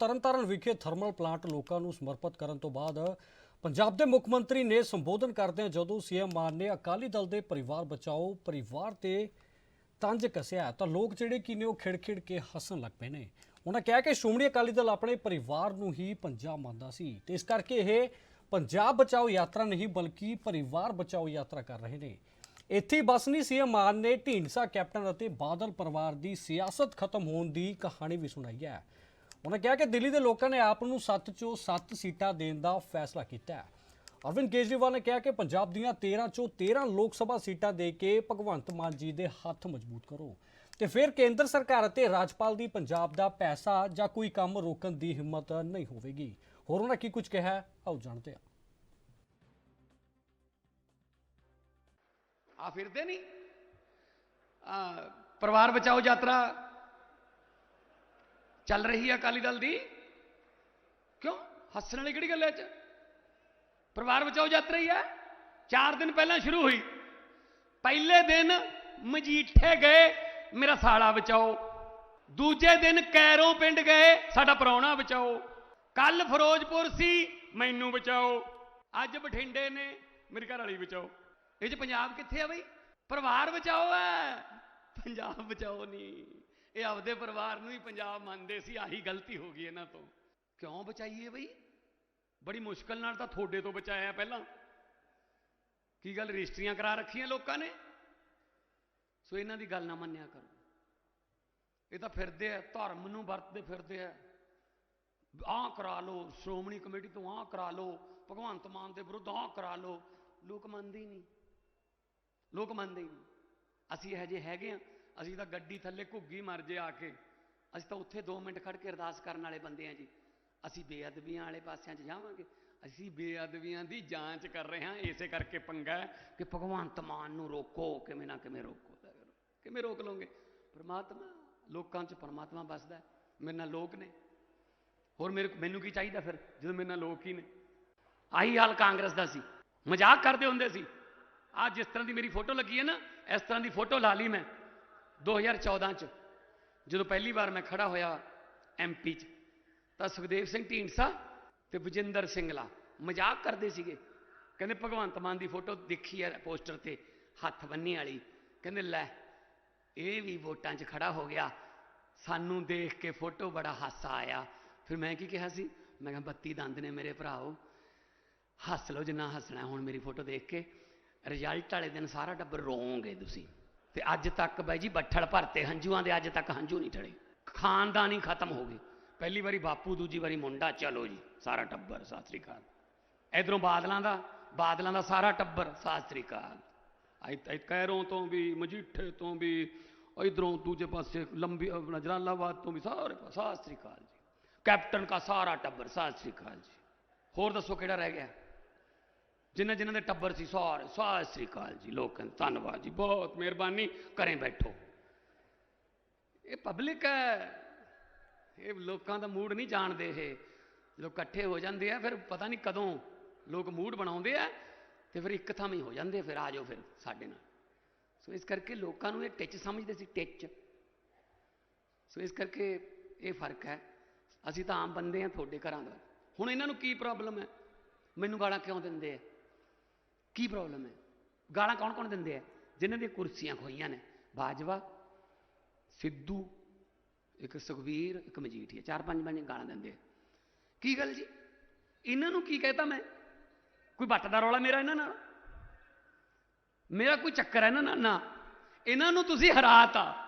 ਤਰਨਤਾਰਨ ਵਿਖੇ thermal plant ਲੋਕਾਂ ਨੂੰ ਸਮਰਪਿਤ ਕਰਨ ਤੋਂ ਬਾਅਦ ਪੰਜਾਬ ਦੇ ਮੁੱਖ ਮੰਤਰੀ ਨੇ ਸੰਬੋਧਨ ਕਰਦਿਆਂ ਜਦੋਂ ਸੀਐਮ ਮਾਨ ਨੇ ਅਕਾਲੀ ਦਲ ਦੇ ਪਰਿਵਾਰ ਬਚਾਓ, ਪਰਿਵਾਰ ਤੇ ਤੰਜ ਕੱਸਿਆ ਤਾਂ ਲੋਕ ਜਿਹੜੇ ਕਿ ਨੇ ਉਹ ਖਿੜਖਿੜ ਕੇ ਹੱਸਣ ਲੱਗ ਪਏ ਨੇ। ਉਹਨਾਂ ਕਿਹਾ ਕਿ ਸ਼੍ਰੋਮਣੀ ਅਕਾਲੀ ਦਲ ਆਪਣੇ ਪਰਿਵਾਰ ਨੂੰ ਹੀ ਪੰਜਾਬ ਮੰਨਦਾ ਸੀ ਤੇ ਇਸ ਕਰਕੇ ਇਹ ਪੰਜਾਬ ਬਚਾਓ ਯਾਤਰਾ ਨਹੀਂ ਬਲਕਿ ਪਰਿਵਾਰ ਬਚਾਓ ਯਾਤਰਾ ਕਰ ਰਹੇ ਨੇ। ਇੱਥੇ ਬਸ ਨਹੀਂ, ਸੀਐਮ ਮਾਨ ਨੇ ਢੀਂਡਸਾ ਕੈਪਟਨ ਅਤੇ ਬਾਦਲ ਪਰਿਵਾਰ ਦੀ ਸਿਆਸਤ ਖਤਮ ਹੋਣ ਦੀ ਕਹਾਣੀ ਵੀ ਸੁਣਾਈ ਹੈ। ਉਹਨਾਂ ਕਿਹਾ ਕਿ ਦਿੱਲੀ ਦੇ ਲੋਕਾਂ ਨੇ ਆਪ ਨੂੰ 7 ਚੋਂ 7 ਸੀਟਾਂ ਦੇਣ ਦਾ ਫੈਸਲਾ ਕੀਤਾ ਹੈ। ਅਰਵਿੰਦ ਕੇਜਰੀਵਾਲ ਨੇ ਕਿਹਾ ਕਿ ਪੰਜਾਬ ਦੀਆਂ 13 ਚੋਂ 13 ਲੋਕ ਸਭਾ ਸੀਟਾਂ ਦੇ ਕੇ ਭਗਵੰਤ ਮਾਨ ਜੀ ਦੇ ਹੱਥ ਮਜ਼ਬੂਤ ਕਰੋ ਤੇ ਫਿਰ ਕੇਂਦਰ ਸਰਕਾਰ ਅਤੇ ਰਾਜਪਾਲ ਦੀ ਪੰਜਾਬ ਦਾ ਪੈਸਾ ਜਾਂ ਕੋਈ ਕੰਮ ਰੋਕਣ ਦੀ ਹਿੰਮਤ ਨਹੀਂ ਹੋਵੇਗੀ। ਹੋਰ ਉਹਨਾਂ ਕੀ ਕੁਝ ਕਿਹਾ ਆਓ ਜਾਣਦੇ ਹਾਂ। ਆ ਫਿਰਦੇ ਨਹੀਂ ਆ, ਪਰਿਵਾਰ ਬਚਾਓ ਯਾਤਰਾ ਚੱਲ ਰਹੀ ਹੈ ਅਕਾਲੀ ਦਲ ਦੀ? ਕਿਉਂ? ਹੱਸਣ ਵਾਲੀ ਕਿਹੜੀ ਗੱਲ ਹੈ ਚ? ਪਰਿਵਾਰ ਬਚਾਓ ਯਾਤਰਾ ਹੀ ਹੈ 4 ਦਿਨ ਪਹਿਲਾਂ ਸ਼ੁਰੂ ਹੋਈ। ਪਹਿਲੇ ਦਿਨ ਮਜੀਠੇ ਗਏ, ਮੇਰਾ ਸਾਲਾ ਬਚਾਓ। ਦੂਜੇ ਦਿਨ ਕੈਰੋਂ ਪਿੰਡ ਗਏ, ਸਾਡਾ ਪ੍ਰਾਹੁਣਾ ਬਚਾਓ। ਕੱਲ ਫਿਰੋਜ਼ਪੁਰ ਸੀ, ਮੈਨੂੰ ਬਚਾਓ। ਅੱਜ ਬਠਿੰਡੇ ਨੇ, ਮੇਰੀ ਘਰ ਵਾਲੀ ਬਚਾਓ। ਇਹ ਚ ਪੰਜਾਬ ਕਿੱਥੇ ਆ ਬਈ? ਪਰਿਵਾਰ ਬਚਾਓ ਹੈ ਪੰਜਾਬ ਬਚਾਓ ਨਹੀਂ ਇਹ ਆਪਦੇ ਪਰਿਵਾਰ ਨੂੰ ਹੀ ਪੰਜਾਬ ਮੰਨਦੇ ਸੀ, ਆਹੀ ਗਲਤੀ ਹੋ ਗਈ ਇਹਨਾਂ ਤੋਂ। ਕਿਉਂ ਬਚਾਈਏ ਬਈ? ਬੜੀ ਮੁਸ਼ਕਲ ਨਾਲ ਤਾਂ ਤੁਹਾਡੇ ਤੋਂ ਬਚਾਇਆ ਪਹਿਲਾਂ। ਕੀ ਗੱਲ ਰਜਿਸਟਰੀਆਂ ਕਰਾ ਰੱਖੀਆਂ ਲੋਕਾਂ ਨੇ? ਸੋ ਇਹਨਾਂ ਦੀ ਗੱਲ ਨਾ ਮੰਨਿਆ ਕਰੋ। ਇਹ ਤਾਂ ਫਿਰਦੇ ਆ, ਧਰਮ ਨੂੰ ਵਰਤਦੇ ਫਿਰਦੇ ਆ। ਆਹ ਕਰਾ ਲਓ, ਸ਼੍ਰੋਮਣੀ ਕਮੇਟੀ ਤੋਂ ਆਹ ਕਰਾ ਲਓ, ਭਗਵੰਤ ਮਾਨ ਦੇ ਵਿਰੁੱਧ ਆਹ ਕਰਾ ਲਓ। ਲੋਕ ਮੰਨਦੇ ਹੀ ਨਹੀਂ। ਲੋਕ ਮੰਨਦੇ ਹੀ ਨਹੀਂ। ਅਸੀਂ ਇਹ ਜੇ ਹੈਗੇ ਆ। ਅਸੀਂ ਤਾਂ ਗੱਡੀ ਥੱਲੇ ਘੁੱਗੀ ਮਰ ਜੇ ਆ ਕੇ। ਅਸੀਂ ਤਾਂ ਉੱਥੇ 2 ਮਿੰਟ ਖੜ ਕੇ ਅਰਦਾਸ ਕਰਨ ਵਾਲੇ ਬੰਦੇ ਆ ਜੀ। ਅਸੀਂ ਬੇਅਦਬੀਆਂ ਵਾਲੇ ਪਾਸਿਆਂ 'ਚ ਜਾਵਾਂਗੇ। ਅਸੀਂ ਬੇਅਦਬੀਆਂ ਦੀ ਜਾਂਚ ਕਰ ਰਹੇ ਹਾਂ। ਇਸੇ ਕਰਕੇ ਪੰਗਾ ਹੈ ਕਿ ਭਗਵੰਤ ਮਾਨ ਨੂੰ ਰੋਕੋ, ਕਿਵੇਂ ਨਾ ਕਿਵੇਂ ਰੋਕੋ। ਕਿਵੇਂ ਰੋਕ ਲਓਗੇ? ਪਰਮਾਤਮਾ, ਲੋਕਾਂ 'ਚ ਪਰਮਾਤਮਾ ਵੱਸਦਾ ਮੇਰੇ ਨਾਲ ਲੋਕ ਨੇ। ਹੋਰ ਮੇਰੇ ਮੈਨੂੰ ਕੀ ਚਾਹੀਦਾ ਫਿਰ, ਜਦੋਂ ਮੇਰੇ ਨਾਲ ਲੋਕ ਹੀ ਨੇ? ਆਹੀ ਹਾਲ ਕਾਂਗਰਸ ਦਾ ਸੀ। ਮਜ਼ਾਕ ਕਰਦੇ ਹੁੰਦੇ ਸੀ। ਆ ਜਿਸ ਤਰ੍ਹਾਂ ਦੀ ਮੇਰੀ ਫੋਟੋ ਲੱਗੀ ਹੈ ਨਾ, ਇਸ ਤਰ੍ਹਾਂ ਦੀ ਫੋਟੋ ਲਾ ਲਈ ਮੈਂ। 2014 ਚ ਜਦੋਂ ਪਹਿਲੀ ਵਾਰ ਮੈਂ ਖੜਾ ਹੋਇਆ ਐਮਪੀ ਚ, ਤਾਂ ਸੁਖਦੇਵ ਸਿੰਘ ਢੀਂਡਸਾ ਤੇ ਵਿਜੇਂਦਰ ਸਿੰਘਲਾ ਮਜ਼ਾਕ ਕਰਦੇ ਸੀਗੇ। ਕਹਿੰਦੇ, ਭਗਵੰਤ ਮਾਨ ਦੀ ਫੋਟੋ ਦੇਖੀ ਹੈ ਪੋਸਟਰ ਤੇ, ਹੱਥ ਬੰਨੀ ਵਾਲੀ। ਕਹਿੰਦੇ, ਲੈ, ਇਹ ਵੀ ਵੋਟਾਂ 'ਚ ਖੜਾ ਹੋ ਗਿਆ। ਸਾਨੂੰ ਦੇਖ ਕੇ ਫੋਟੋ ਬੜਾ ਹਾਸਾ ਆਇਆ। ਫਿਰ ਮੈਂ ਕੀ ਕਿਹਾ ਸੀ? ਮੈਂ ਕਿਹਾ, ਬੱਤੀ ਦੰਦ ਨੇ ਮੇਰੇ ਭਰਾਓ। ਹੱਸ ਲਓ ਜਿੰਨਾ ਹੱਸਣਾ ਹੁਣ ਮੇਰੀ ਫੋਟੋ ਦੇਖ ਕੇ। ਰਿਜ਼ਲਟ ਵਾਲੇ ਦਿਨ ਸਾਰਾ ਟੱਬਰ ਰੋਵੋਗੇ ਤੁਸੀਂ। ਤੇ ਅੱਜ ਤੱਕ ਬਾਈ ਜੀ ਬੱਠਲ ਭਰਤੇ, ਹੰਝੂਆਂ ਦੇ ਅੱਜ ਤੱਕ ਹੰਝੂ ਨਹੀਂ ਠੜੇ। ਖਾਨਦਾਨੀ ਖਤਮ ਹੋ ਗਏ। ਪਹਿਲੀ ਵਾਰੀ ਬਾਪੂ, ਦੂਜੀ ਵਾਰੀ ਮੁੰਡਾ, ਚਲੋ ਜੀ, ਸਾਰਾ ਟੱਬਰ, ਸਤਿ ਸ੍ਰੀ ਅਕਾਲ। ਇਧਰੋਂ ਬਾਦਲਾਂ ਦਾ ਬਾਦਲਾਂ ਦਾ ਸਾਰਾ ਟੱਬਰ, ਸਤਿ ਸ੍ਰੀ ਅਕਾਲ। ਆਈ ਕੈਰੋਂ ਤੋਂ ਵੀ, ਮਜੀਠੇ ਤੋਂ ਵੀ, ਇਧਰੋਂ ਦੂਜੇ ਪਾਸੇ, ਲੰਬੀ, ਆਪਣਾ ਤੋਂ ਵੀ ਸਾਰੇ ਸਤਿ ਸ੍ਰੀ ਅਕਾਲ ਜੀ। ਕੈਪਟਨ ਦਾ ਸਾਰਾ ਟੱਬਰ, ਸਤਿ ਸ੍ਰੀ ਅਕਾਲ ਜੀ। ਹੋਰ ਦੱਸੋ ਕਿਹੜਾ ਰਹਿ ਗਿਆ? ਜਿਨ੍ਹਾਂ ਜਿਨ੍ਹਾਂ ਦੇ ਟੱਬਰ ਸੀ ਸਾਰੇ, ਸਤਿ ਸ੍ਰੀ ਅਕਾਲ ਜੀ, ਲੋਕਾਂ ਧੰਨਵਾਦ ਜੀ, ਬਹੁਤ ਮਿਹਰਬਾਨੀ, ਘਰੇ ਬੈਠੋ। ਇਹ ਪਬਲਿਕ ਹੈ। ਇਹ ਲੋਕਾਂ ਦਾ ਮੂਡ ਨਹੀਂ ਜਾਣਦੇ ਇਹ। ਜਦੋਂ ਇਕੱਠੇ ਹੋ ਜਾਂਦੇ ਆ, ਫਿਰ ਪਤਾ ਨਹੀਂ ਕਦੋਂ ਲੋਕ ਮੂਡ ਬਣਾਉਂਦੇ ਆ, ਤੇ ਫਿਰ ਇੱਕ ਥਾਂ ਹੀ ਹੋ ਜਾਂਦੇ ਫਿਰ ਆ ਜਾਓ ਫਿਰ ਸਾਡੇ ਨਾਲ। ਸੋ ਇਸ ਕਰਕੇ ਲੋਕਾਂ ਨੂੰ ਇਹ ਟਿੱਚ ਸਮਝਦੇ ਸੀ, ਟਿੱਚ। ਸੋ ਇਸ ਕਰਕੇ ਇਹ ਫ਼ਰਕ ਹੈ। ਅਸੀਂ ਤਾਂ ਆਮ ਬੰਦੇ ਆ ਤੁਹਾਡੇ ਘਰਾਂ ਦਾ। ਹੁਣ ਇਹਨਾਂ ਨੂੰ ਕੀ ਪ੍ਰੋਬਲਮ ਹੈ? ਮੈਨੂੰ ਗਾਲਾਂ ਕਿਉਂ ਦਿੰਦੇ ਆ? ਕੀ ਪ੍ਰੋਬਲਮ ਹੈ? ਗਾਲਾਂ ਕੌਣ ਕੌਣ ਦਿੰਦੇ ਆ? ਜਿਨ੍ਹਾਂ ਦੀਆਂ ਕੁਰਸੀਆਂ ਖੋਈਆਂ ਨੇ। ਬਾਜਵਾ, ਸਿੱਧੂ, ਇੱਕ ਸੁਖਵੀਰ, ਇੱਕ ਮਜੀਠੀਆ। ਚਾਰ ਪੰਜ ਪੰਜ ਗਾਲਾਂ ਦਿੰਦੇ ਆ। ਕੀ ਗੱਲ ਜੀ? ਇਹਨਾਂ ਨੂੰ ਕੀ ਕਹਿਤਾ ਮੈਂ? ਕੋਈ ਵੱਟ ਦਾ ਰੌਲਾ ਮੇਰਾ ਇਹਨਾਂ ਨਾਲ? ਮੇਰਾ ਕੋਈ ਚੱਕਰ ਹੈ ਇਹਨਾਂ ਨਾਲ? ਨਾ। ਇਹਨਾਂ ਨੂੰ ਤੁਸੀਂ ਹਰਾਤਾ।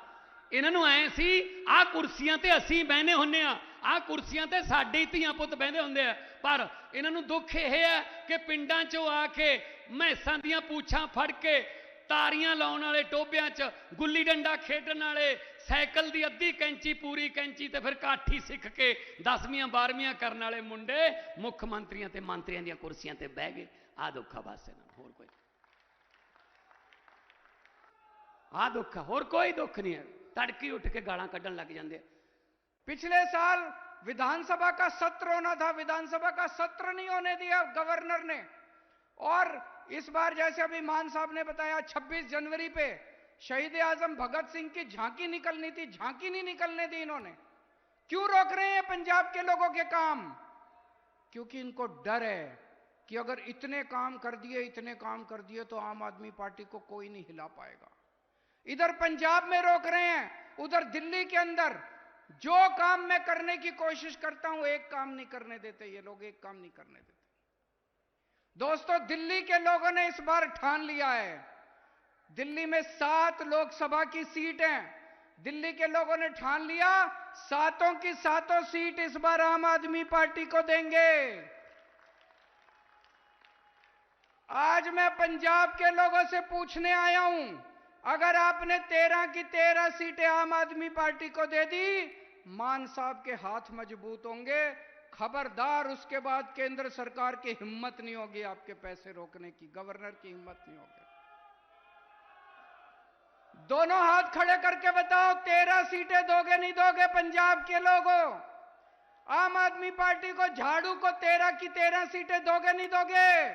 ਇਹਨਾਂ ਨੂੰ ਐ ਸੀ, ਆਹ ਕੁਰਸੀਆਂ ਤੇ ਅਸੀਂ ਬਹਿਨੇ ਹੁੰਨੇ ਆ ਆਹ ਕੁਰਸੀਆਂ ਤੇ ਸਾਡੇ ਹੀ ਧੀਆਂ ਪੁੱਤ ਬਹਿੰਦੇ ਹੁੰਦੇ ਆ। ਪਰ ਇਹਨਾਂ ਨੂੰ ਦੁੱਖ ਇਹ ਹੈ ਕਿ ਪਿੰਡਾਂ 'ਚੋਂ ਆ ਕੇ ਮੈਸਾਂ ਦੀਆਂ ਪੂਛਾਂ ਫੜ ਕੇ ਤਾਰੀਆਂ ਲਾਉਣ ਵਾਲੇ ਟੋਬਿਆਂ 'ਚ ਗੁੱਲੀ ਡੰਡਾ ਖੇਡਣ ਵਾਲੇ ਸਾਈਕਲ ਦੀ ਅੱਧੀ ਕੈਂਚੀ, ਪੂਰੀ ਕੈਂਚੀ ਤੇ ਫਿਰ ਕਾਠੀ ਸਿੱਖ ਕੇ 10ਵੀਆਂ 12ਵੀਆਂ ਕਰਨ ਵਾਲੇ ਮੁੰਡੇ ਮੁੱਖ ਮੰਤਰੀਆਂ ਤੇ ਮੰਤਰੀਆਂ ਦੀਆਂ ਕੁਰਸੀਆਂ ਤੇ ਬਹਿ ਗਏ। ਆ ਦੁੱਖਾ ਬਸ ਇਹਨਾਂ ਨੂੰ, ਹੋਰ ਕੋਈ। ਆ ਦੁੱਖ ਹੋਰ ਕੋਈ ਦੁੱਖ ਨਹੀਂ ਹੈ ਤੜਕੀ ਉੱਠ ਕੇ ਗਾਲਾਂ ਕੱਢਣ ਲੱਗ ਜਾਂਦੇ ਆ पिछले साल विधानसभा का सत्र होना था विधानसभा का सत्र नहीं होने दिया गवर्नर ने और इस बार जैसे अभी मान साहब ने बताया 26 जनवरी पे शहीद आजम भगत सिंह की झांकी निकलनी थी झांकी नहीं निकलने दी इन्होंने क्यों रोक रहे हैं पंजाब के लोगों के काम क्योंकि इनको डर है कि अगर इतने काम कर दिए इतने काम कर दिए तो आम आदमी पार्टी को कोई नहीं हिला पाएगा इधर पंजाब में रोक रहे हैं, उधर दिल्ली के अंदर। जो काम मैं करने की कोशिश करता हूँ, एक काम नहीं करने देते, ये लोग एक काम नहीं करने देते। दोस्तों, दिल्ली के लोगों ने इस बार ठान लिया है। दिल्ली में सात लोकसभा की सीट हैं। दिल्ली के लोगों ने ठान लिया, सातों की सातों सीट इस बार आम आदमी पार्टी को देंगे। आज मैं पंजाब के लोगों से पूछने आया हूँ अगर आपने तेरह की तेरह सीटें आम आदमी पार्टी को दे दी, मान साहब के हाथ मज़बूत होंगे। खबरदार उसके बाद केंद्र सरकार की हिम्मत नहीं होगी, आपके पैसे रोकने की, गवर्नर की हिम्मत नहीं होगी। दोनों हाथ खड़े करके बताओ, तेरह सीटें दोगे नहीं दोगे पंजाब के लोगों? आम आदमी पार्टी को झाड़ू को तेरह की तेरह सीटें दोगे नहीं दोगे?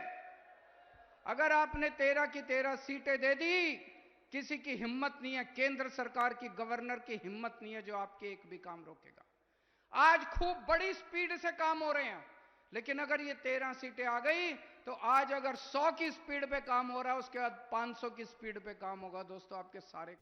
अगर आपने तेरह की तेरह सीटें दे दी किसी की हिम्मत नहीं है, केंद्र सरकार की, गवर्नर की हिम्मत नहीं है जो आपके एक भी काम रोकेगा। आज खूब बड़ी स्पीड से काम हो रहे हैं, लेकिन अगर ये तेरह सीटें आ गई तो आज अगर सौ की स्पीड पे काम हो रहा है, उसके बाद 500 की स्पीड पे काम होगा। दोस्तों, आपके सारे